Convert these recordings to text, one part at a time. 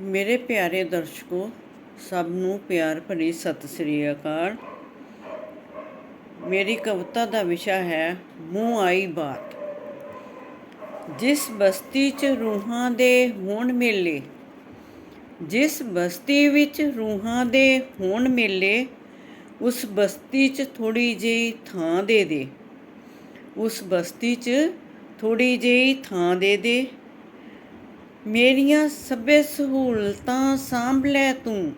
ਮੇਰੇ ਪਿਆਰੇ ਦਰਸ਼ਕੋ, ਸਭ ਨੂੰ ਪਿਆਰ ਭਰੀ ਸਤਿ ਸ੍ਰੀ ਅਕਾਲ। ਮੇਰੀ ਕਵਿਤਾ ਦਾ ਵਿਸ਼ਾ ਹੈ, ਮੂੰਹ ਆਈ ਬਾਤ। ਜਿਸ ਬਸਤੀ 'ਚ ਰੂਹਾਂ ਦੇ ਹੋਣ ਮੇਲੇ, ਜਿਸ ਬਸਤੀ ਵਿੱਚ ਰੂਹਾਂ ਦੇ ਹੋਣ ਮੇਲੇ ਉਸ ਬਸਤੀ 'ਚ ਥੋੜੀ ਜਿਹੀ ਥਾਂ ਦੇ ਦੇ। ਉਸ ਬਸਤੀ 'ਚ ਥੋੜੀ ਜਿਹੀ ਥਾਂ ਦੇ ਦੇ। ਮੇਰੀਆਂ ਸਭੇ ਸਹੂਲਤਾਂ ਸਾਂਭ ਲੈ ਤੂੰ।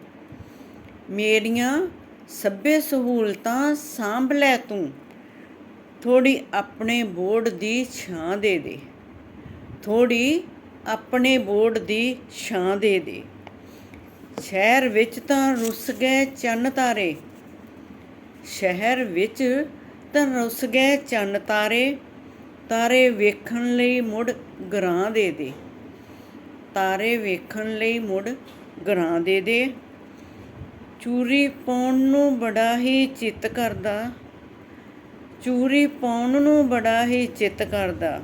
ਮੇਰੀਆਂ ਸਭੇ ਸਹੂਲਤਾਂ ਸਾਂਭ ਲੈ ਤੂੰ। ਥੋੜੀ ਆਪਣੇ ਬੋਰਡ ਦੀ ਛਾਂ ਦੇ ਦੇ। ਥੋੜੀ ਆਪਣੇ ਬੋਰਡ ਦੀ ਛਾਂ ਦੇ ਦੇ। ਸ਼ਹਿਰ ਵਿੱਚ ਤਾਂ ਰੁੱਸ ਗਏ ਚੰਨ ਤਾਰੇ। ਸ਼ਹਿਰ ਵਿੱਚ ਤਾਂ ਰੁੱਸ ਗਏ ਚੰਨ ਤਾਰੇ ਤਾਰੇ ਵੇਖਣ ਲਈ ਮੁੜ ਗਰਾਂ ਦੇ ਦੇ। ਤਾਰੇ ਵੇਖਣ ਲਈ ਮੁੜ ਗਰਾਂ ਦੇ ਦੇ। ਚੂਰੀ ਪਾਉਣ ਨੂੰ ਬੜਾ ਹੀ ਚਿੱਤ ਕਰਦਾ। ਚੂਰੀ ਪਾਉਣ ਨੂੰ ਬੜਾ ਹੀ ਚਿੱਤ ਕਰਦਾ।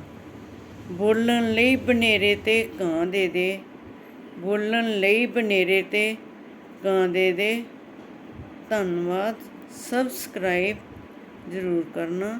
ਬੋਲਣ ਲਈ ਬਨੇਰੇ ਤੇ ਕਾਂ ਦੇ ਦੇ। ਬੋਲਣ ਲਈ ਬਨੇਰੇ ਤੇ ਕਾਂ ਦੇ ਦੇ। ਧੰਨਵਾਦ। ਸਬਸਕ੍ਰਾਈਬ ਜ਼ਰੂਰ ਕਰਨਾ